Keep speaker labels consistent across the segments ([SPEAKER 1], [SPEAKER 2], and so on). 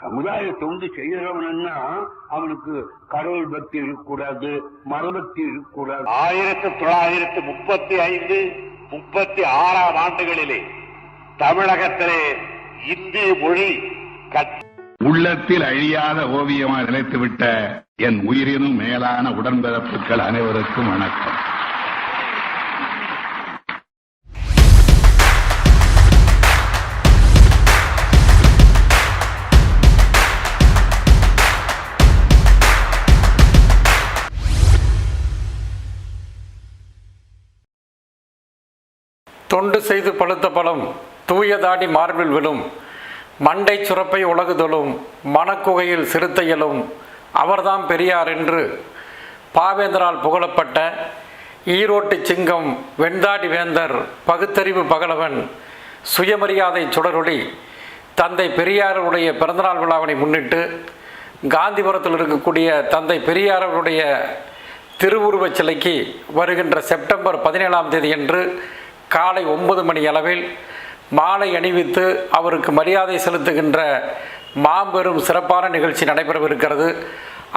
[SPEAKER 1] சமுதாய தொண்டு செய்யறவன்னா அவனுக்கு கடவுள் பக்தி இருக்கக்கூடாது மரபக்தி இருக்கக்கூடாது.
[SPEAKER 2] ஆயிரத்தி தொள்ளாயிரத்தி முப்பத்தி ஐந்து முப்பத்தி ஆறாம் ஆண்டுகளிலே தமிழகத்திலே இந்தி மொழி
[SPEAKER 3] உள்ளத்தில் அழியாத ஓவியமாக நிலைத்துவிட்ட என் உயிரினும் மேலான உடன்பிறப்புகள் அனைவருக்கும் வணக்கம்.
[SPEAKER 4] தொண்டு செய்து பழுத்த பழம் தூயதாடி மார்பில் விழும் மண்டை சுரப்பை உலகுதலும் மனக்குகையில் சிறுத்தையலும் அவர்தான் பெரியார் என்று பாவேந்தரால் புகழப்பட்ட ஈரோட்டு சிங்கம் வெண்தாடி வேந்தர் பகுத்தறிவு பகலவன் சுயமரியாதை சுடரொளி தந்தை பெரியாருடைய பிறந்தநாள் விழாவினை முன்னிட்டு காந்திபுரத்தில் இருக்கக்கூடிய தந்தை பெரியாரருடைய திருவுருவச் சிலைக்கு வருகின்ற செப்டம்பர் பதினேழாம் தேதியன்று காலை ஒன்பது மணி அளவில் மாலை அணிவித்து அவருக்கு மரியாதை செலுத்துகின்ற மாபெரும் சிறப்பான நிகழ்ச்சி நடைபெறவிருக்கிறது.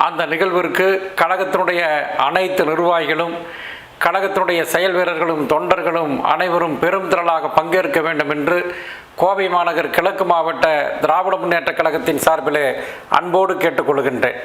[SPEAKER 4] அந்த நிகழ்விற்கு கழகத்தினுடைய அனைத்து நிர்வாகிகளும் கழகத்தினுடைய செயல் வீரர்களும் தொண்டர்களும் அனைவரும் பெரும் திரளாக பங்கேற்க வேண்டும் என்று கோவை மாநகர் கிழக்கு மாவட்ட திராவிட முன்னேற்ற கழகத்தின் சார்பிலே அன்போடு கேட்டுக்கொள்கின்றேன்.